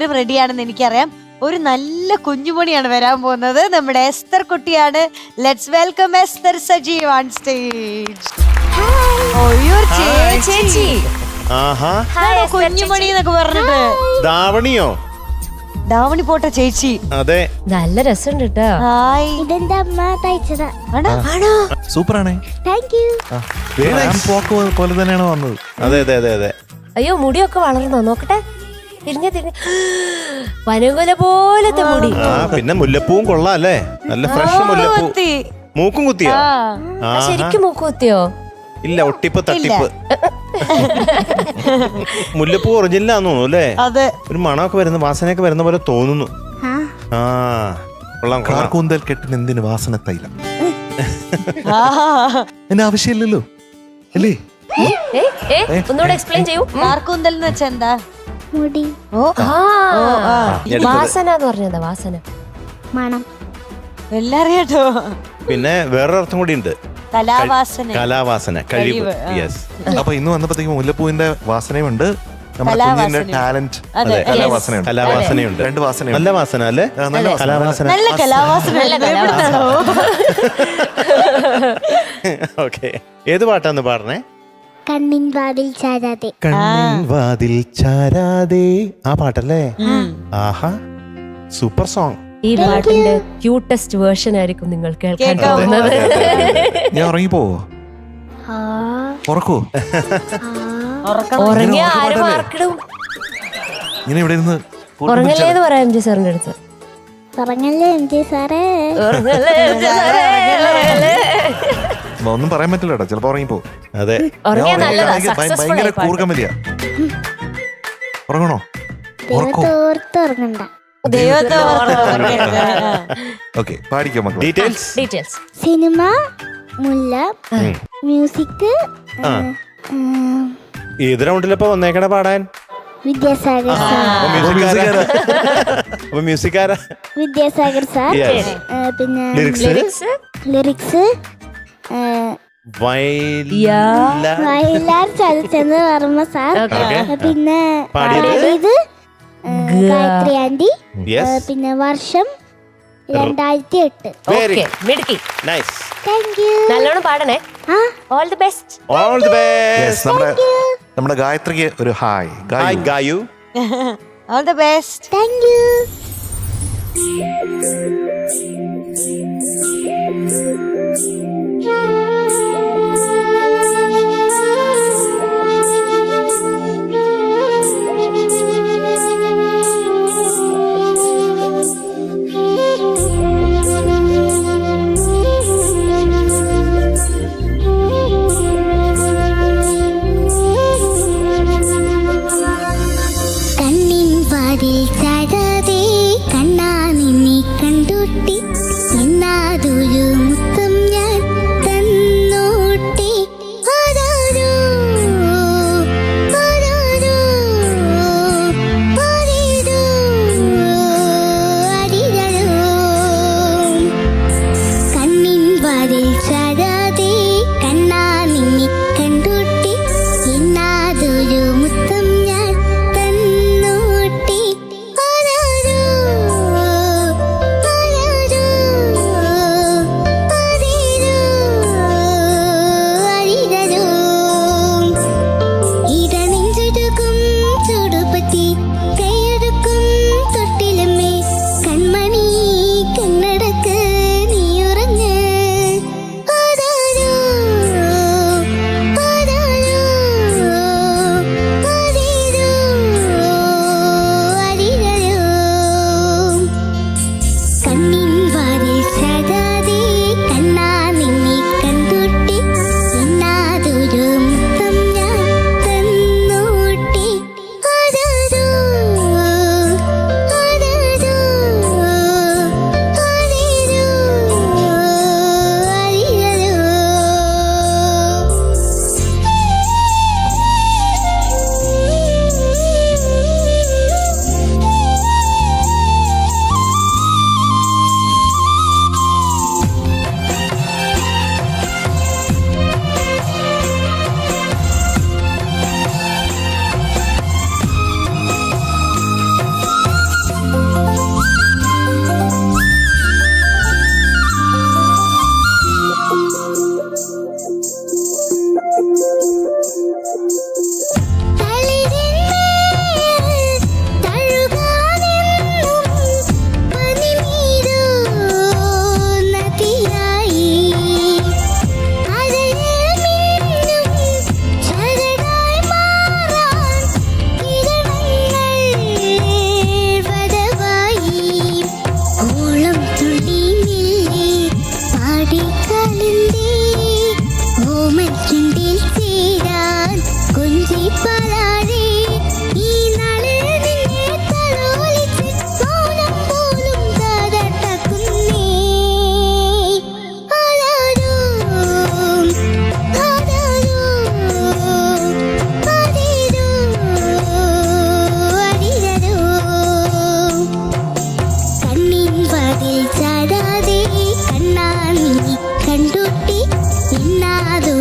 റെഡിയാണെന്ന് എനിക്കറിയാം. ഒരു നല്ല കുഞ്ഞുമണിയാണ് വരാൻ പോകുന്നത്. നമ്മുടെ എസ്തർ കുട്ടിയാണ്. Let's welcome Esther Sajeev on stage ഒയ്യോ ചേച്ചി. കുഞ്ഞുമണി എന്നൊക്കെ പറഞ്ഞിട്ട്? ദാവണിയോ ദാവണി പോട്ടെ ചേച്ചി. അതെ. നല്ല രസമുണ്ട് കേട്ടോ ഹായ് ഇതെന്റെ അമ്മ തയ്ച്ചതാ? ആണോ? സൂപ്പറാണേ. താങ്ക് യു പോലെ തന്നെയാണ് വന്നത്. അതെ അതെ അതെ അതെ. അയ്യോ മുടിയൊക്കെ വളർന്നോ? നോക്കട്ടെ. തിരിഞ്ഞ തിരിഞ്ഞ. പനകുല പോലത്തെ മുടി. ആ പിന്നെ മുല്ലപ്പൂവും കൊള്ളാം അല്ലേ? നല്ല ഫ്രഷ് മുല്ലപ്പൂ. കുത്തി. മൂക്കും കുത്തിയോ? ആ. ശരിക്കും ആഹാ. കുത്തിയോ ഇല്ല ഒട്ടിപ്പ് തട്ടിപ്പ്. മുല്ലപ്പൂ ഒറിജിനലാന്ന് തോന്നുന്നു അല്ലേ? അതെ. ഒരു മണമൊക്കെ വരുന്ന വാസനയൊക്കെ വരുന്ന പോലെ തോന്നുന്നു. ആ. ആ കൊള്ളാം കൊള്ളാം. കാർക്കൂന്തൽ കെട്ടിന് എന്തിന് വാസന തൈലം? ആ. ആവശ്യമില്ലല്ലോ. അല്ലേ? ഏ ഏ ഒന്നുകൂടെ എക്സ്പ്ലെയിൻ ചെയ്യൂ. കാർക്കൂന്തൽ എന്ന് വെച്ചാ എന്താ? മുടി. വാസന എന്ന് പറഞ്ഞതാ വാസന. മണം. എല്ലാം അറിയാട്ടോ പിന്നെ വേറൊരു അർത്ഥം കൂടി ഉണ്ട്. കലാവാസന. കലാവാസന കഴിവ്. യെസ് അപ്പൊ ഇന്ന് വന്നപ്പോഴത്തേക്കും മുല്ലപ്പൂവിന്റെ വാസനയുണ്ട്. ടാലന്റ് കലാവാസനയുണ്ട്. കലാവാസനയുണ്ട്. രണ്ട് നല്ല വാസന. അല്ലേ നല്ല കലാവാസന. നല്ല കലാവാസന. ഓക്കെ ഏത് പാട്ടാന്ന് പാടണേ? കണ്ണിൻ വാതിൽ ചാരാതെ. കണ്ണിൻ വാതിൽ ചാരാതെ. ആ പാട്ടല്ലേ? ആഹാ. Super song. ഈ പാട്ടിന്റെ ക്യൂട്ടസ്റ്റ് വേർഷൻ ആയിരിക്കും നിങ്ങൾ കേൾക്കാൻ പോകുന്നത്. ഞാൻ ഉറങ്ങിപ്പോവോ? ആ. ഉറക്കോ? ഉറക്കം. ഉറങ്ങിയ ഇങ്ങനെ ആരും ഉറക്കപ്പാടല്ലേ? മാർക്കിടും ഇങ്ങനെ ഇവിടെ ഇരുന്ന് ഉറങ്ങല്ലേ എന്ന് പറയാം എം ജി സാറിന്റെ അടുത്ത്. പറഞ്ഞല്ലേ ജി സാറേ? ഉറങ്ങല്ലേ, എം ജി സാറേ, ഉറങ്ങല്ലേ. ഒന്നും പറയാൻ പറ്റില്ല കേട്ടോ ചിലപ്പോ ഉറങ്ങിപ്പോ അതെ. ഉറങ്ങിയാ നല്ലതാ ഭയങ്കര ആയി പാട്ട്. ഉറങ്ങണോ? ഉറക്കോ? ദൈവത്തോർത്ത് ദൈവത്തെ ഓക്കെ പാടിക്കോ മക്കളെ. Details details cinema Mulla music ആ. ഏത് റൗണ്ടിലപ്പോ വന്നേക്കണ പാടാൻ? വിദ്യാസാഗർ സാർ. അപ്പൊ അപ്പൊ മ്യൂസിക്കാരാ വിദ്യാസാഗർ സാർ. Yes. പിന്നെ ലിറിക്സ് ലിറിക്സ് വയലാർ ചലച്ചെന്ന് വർമ്മ സാർ. പിന്നെ പാടിയത്? ഗായത്രി ആന്റി പിന്നെ വർഷം രണ്ടായിരത്തി എട്ട് നല്ലോണം പാടണേ. ആ. All the best all the best നമ്മുടെ നമ്മുടെ ഗായത്രിക്ക് ഒരു hi. Hi Gayu all the best thank you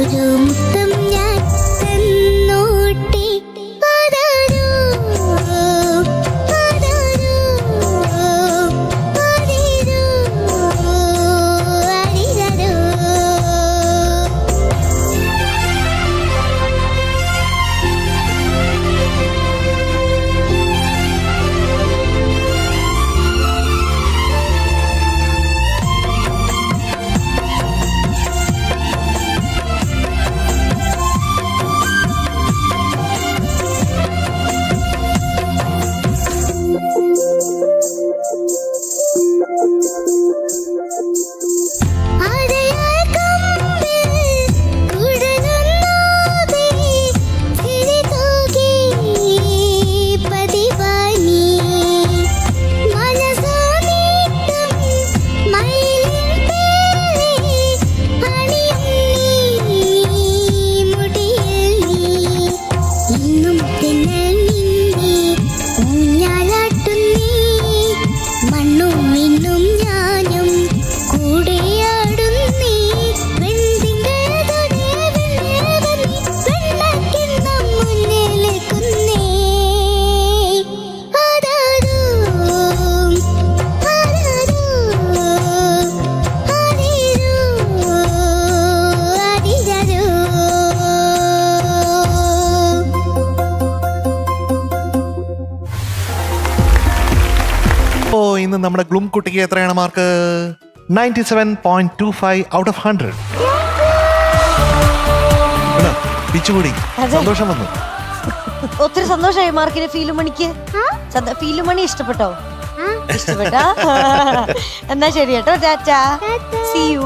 do, do. നമ്മുടെ ഗ്ലൂം കുട്ടിക്ക് എത്രയാണ് mark? Ninety seven point two five out of hundred. പിച്ചുകൂടി സന്തോഷം വന്നു. ഒത്തിരി സന്തോഷമായി മാർക്കിന് ഫീലുമണിക്ക്. ഫീലുമണി ഇഷ്ടപ്പെട്ടോ? ഇഷ്ടപ്പെട്ടാ? എന്നാ ശരി കേട്ടോ ടാറ്റാ. C U